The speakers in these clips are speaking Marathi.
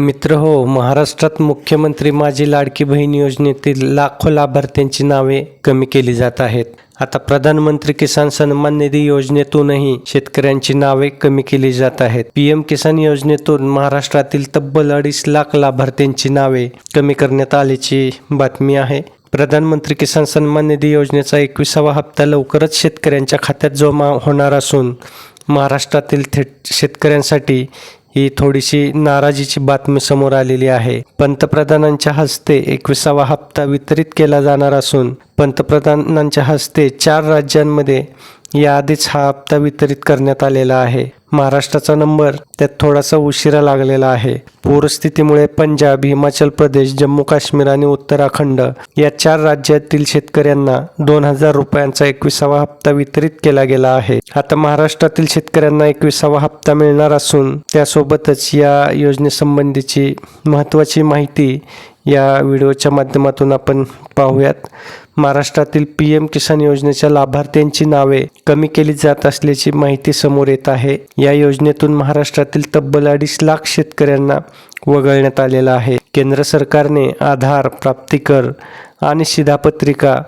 मित्र हो महाराष्ट्रात मुख्यमंत्री माझी लाडकी बहीण योजनेतील लाखो लाभार्थ्यांची नावे कमी केली जात आहेत. आता प्रधानमंत्री किसान सन्मान निधी योजनेतूनही शेतकऱ्यांची नावे कमी केली जात आहेत. पीएम किसान योजनेतून महाराष्ट्रातील तब्बल अडीच लाख लाभार्थ्यांची नावे कमी करण्यात आल्याची बातमी आहे. प्रधानमंत्री किसान सन्मान निधी योजनेचा एकविसावा हप्ता लवकरच शेतकऱ्यांच्या खात्यात जमा होणार असून महाराष्ट्रातील थेट शेतकऱ्यांसाठी ही थोडीशी नाराजीची बातमी समोर आलेली आहे. पंतप्रधानांच्या हस्ते एकविसावा हप्ता वितरित केला जाणार असून पंतप्रधानांच्या हस्ते चार राज्यांमध्ये याआधीच हा हप्ता वितरित करण्यात आलेला आहे. महाराष्ट्राचा नंबर त्यात थोडासा उशिरा लागलेला आहे. पूरस्थितीमुळे पंजाब हिमाचल प्रदेश जम्मू काश्मीर आणि उत्तराखंड या चार राज्यातील शेतकऱ्यांना दोन हजार रुपयांचा एकविसावा हप्ता वितरित केला गेला आहे. आता महाराष्ट्रातील शेतकऱ्यांना एकविसावा हप्ता मिळणार असून त्यासोबतच या योजनेसंबंधीची महत्त्वाची माहिती या व्हिडिओच्या माध्यमातून आपण पाहूयात. महाराष्ट्रातील पी एम किसान योजनेच्या लाभार्थ्यांची नावे कमी केली जात असल्याची माहिती समोर येत आहे. या योजनेतून महाराष्ट्रातील तब्बल अडीच लाख शेतकऱ्यांना वगळण्यात आलेला आहे. केंद्र सरकारने आधार प्राप्तिकर आणि शिधापत्रिका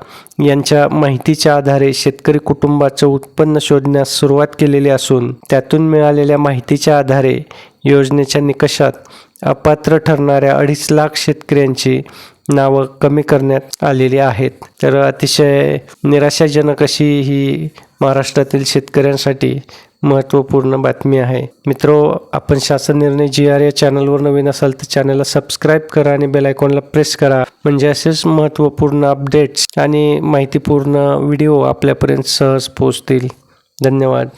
यांच्या माहितीच्या आधारे शेतकरी कुटुंबाचं उत्पन्न शोधण्यास सुरुवात केलेली असून त्यातून मिळालेल्या माहितीच्या आधारे योजनेच्या निकषात अपात्र ठरणाऱ्या अडीच लाख शेतकऱ्यांची नावं कमी करण्यात आलेली आहेत. तर अतिशय निराशाजनक अशी ही महाराष्ट्रातील शेतकऱ्यांसाठी महत्त्वपूर्ण बातमी आहे. मित्रो आपण शासन निर्णय जी आर या चॅनलवर नवीन असाल तर चॅनलला सबस्क्राईब करा आणि बेल आयकॉनला प्रेस करा. म्हणजे असेच महत्त्वपूर्ण अपडेट्स आणि माहितीपूर्ण व्हिडिओ आपल्यापर्यंत सहज पोहोचतील. धन्यवाद.